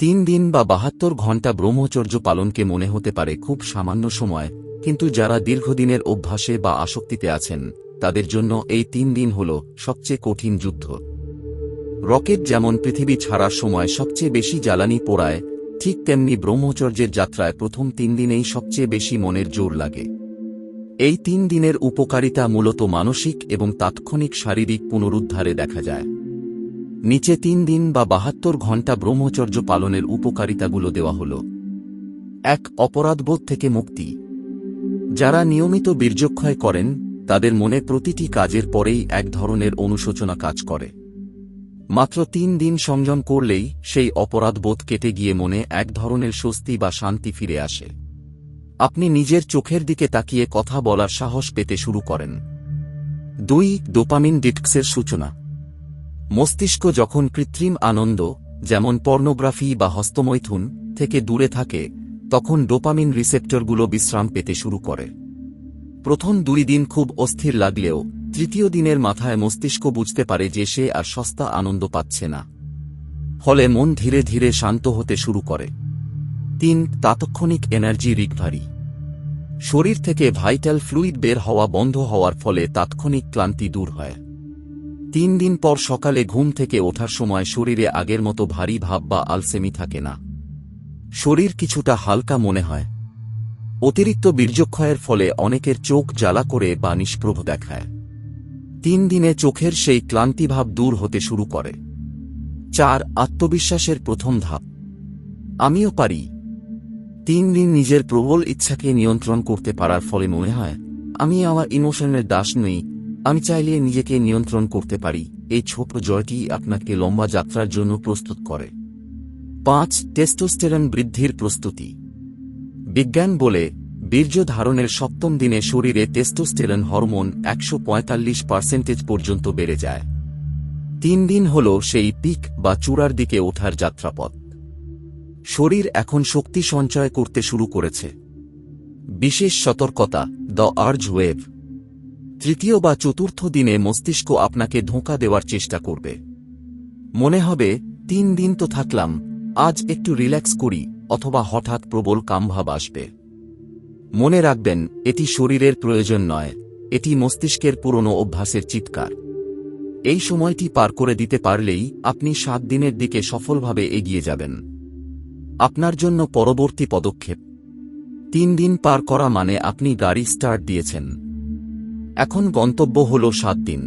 তিন দিন বা বাহাত্তর ঘণ্টা ব্রহ্মচর্য পালনকে মনে হতে পারে খুব সামান্য সময়, কিন্তু যারা দীর্ঘদিনের অভ্যাসে বা আসক্তিতে আছেন, তাদের জন্য এই তিন দিন হল সবচেয়ে কঠিন যুদ্ধ। রকেট যেমন পৃথিবী ছাড়ার সময় সবচেয়ে বেশি জ্বালানি পোড়ায়, ঠিক তেমনি ব্রহ্মচর্যের যাত্রায় প্রথম তিন দিনেই সবচেয়ে বেশি মনের জোর লাগে। এই তিন দিনের উপকারিতা মূলত মানসিক এবং তাৎক্ষণিক শারীরিক পুনরুদ্ধারে দেখা যায়। নিচে তিন দিন বা বাহাত্তর ঘণ্টা ব্রহ্মচর্য পালনের উপকারিতাগুলো দেওয়া হল। এক, অপরাধবোধ থেকে মুক্তি। যারা নিয়মিত বীর্যক্ষয় করেন, তাদের মনে প্রতিটি কাজের পরেই এক ধরনের অনুশোচনা কাজ করে। মাত্র তিন দিন সংযম করলেই সেই অপরাধবোধ কেটে গিয়ে মনে এক ধরনের স্বস্তি বা শান্তি ফিরে আসে। আপনি নিজের চোখের দিকে তাকিয়ে কথা বলার সাহস পেতে শুরু করেন। দুই, ডোপামিন ডিটক্সের সূচনা। মস্তিষ্ক যখন কৃত্রিম আনন্দ, যেমন পর্নোগ্রাফি বা হস্তমৈথুন, থেকে দূরে থাকে, তখন ডোপামিন রিসেপ্টরগুলো বিশ্রাম পেতে শুরু করে। প্রথম দুই দিন খুব অস্থির লাগলেও, তৃতীয় দিনের মাথায় মস্তিষ্ক বুঝতে পারে যে সে আর সস্তা আনন্দ পাচ্ছে না। ফলে মন ধীরে ধীরে শান্ত হতে শুরু করে। তিন, তাৎক্ষণিক এনার্জি রিকভারি। শরীর থেকে ভাইটাল ফ্লুইড বের হওয়া বন্ধ হওয়ার ফলে তাৎক্ষণিক ক্লান্তি দূর হয়। তিন দিন পর সকালে ঘুম থেকে ওঠার সময় শরীরে আগের মতো ভারী ভাব বা আলসেমি থাকে না। শরীর কিছুটা হালকা মনে হয়। অতিরিক্ত বীর্যক্ষয়ের ফলে অনেকের চোখ জ্বালা করে বা নিষ্প্রভ দেখায়। তিন দিনে চোখের সেই ক্লান্তিভাব দূর হতে শুরু করে। চার, আত্মবিশ্বাসের প্রথম ধাপ। আমিও পারি। তিন দিন নিজের প্রবল ইচ্ছাকে নিয়ন্ত্রণ করতে পারার ফলে মনে হয়, আমি আমার ইমোশনের দাস নই আমি চাইলে নিজেকে নিয়ন্ত্রণ করতে পারি। এই ছোট জয়টি আপনাকে লম্বা যাত্রার জন্য প্রস্তুত করে। পাঁচ, টেস্টোস্টেরন বৃদ্ধির প্রস্তুতি। বিজ্ঞান বলে, বীর্য ধারণের সপ্তম দিনে শরীরে টেস্টোস্টেরন হরমোন একশো পঁয়তাল্লিশ পার্সেন্টেজ পর্যন্ত বেড়ে যায়। তিন দিন হল সেই পিক বা চূড়ার দিকে ওঠার যাত্রাপথ। শরীর এখন শক্তি সঞ্চয় করতে শুরু করেছে। বিশেষ সতর্কতা, দ্য আর্জ ওয়েভ। তৃতীয় বা চতুর্থ দিনে মস্তিষ্ক আপনাকে ধোঁকা দেওয়ার চেষ্টা করবে। মনে হবে, তিন দিন তো থাকলাম, আজ একটু রিল্যাক্স করি, অথবা হঠাৎ প্রবল কামভাব আসবে। মনে রাখবেন, এটি শরীরের প্রয়োজন নয়, এটি মস্তিষ্কের পুরনো অভ্যাসের চিৎকার। এই সময়টি পার করে দিতে পারলেই আপনি সাত দিনের দিকে সফলভাবে এগিয়ে যাবেন। আপনার জন্য পরবর্তী পদক্ষেপ। তিন দিন পার করা মানে আপনি গাড়ি স্টার্ট দিয়েছেন। এখন গন্তব্য হল সাত দিন।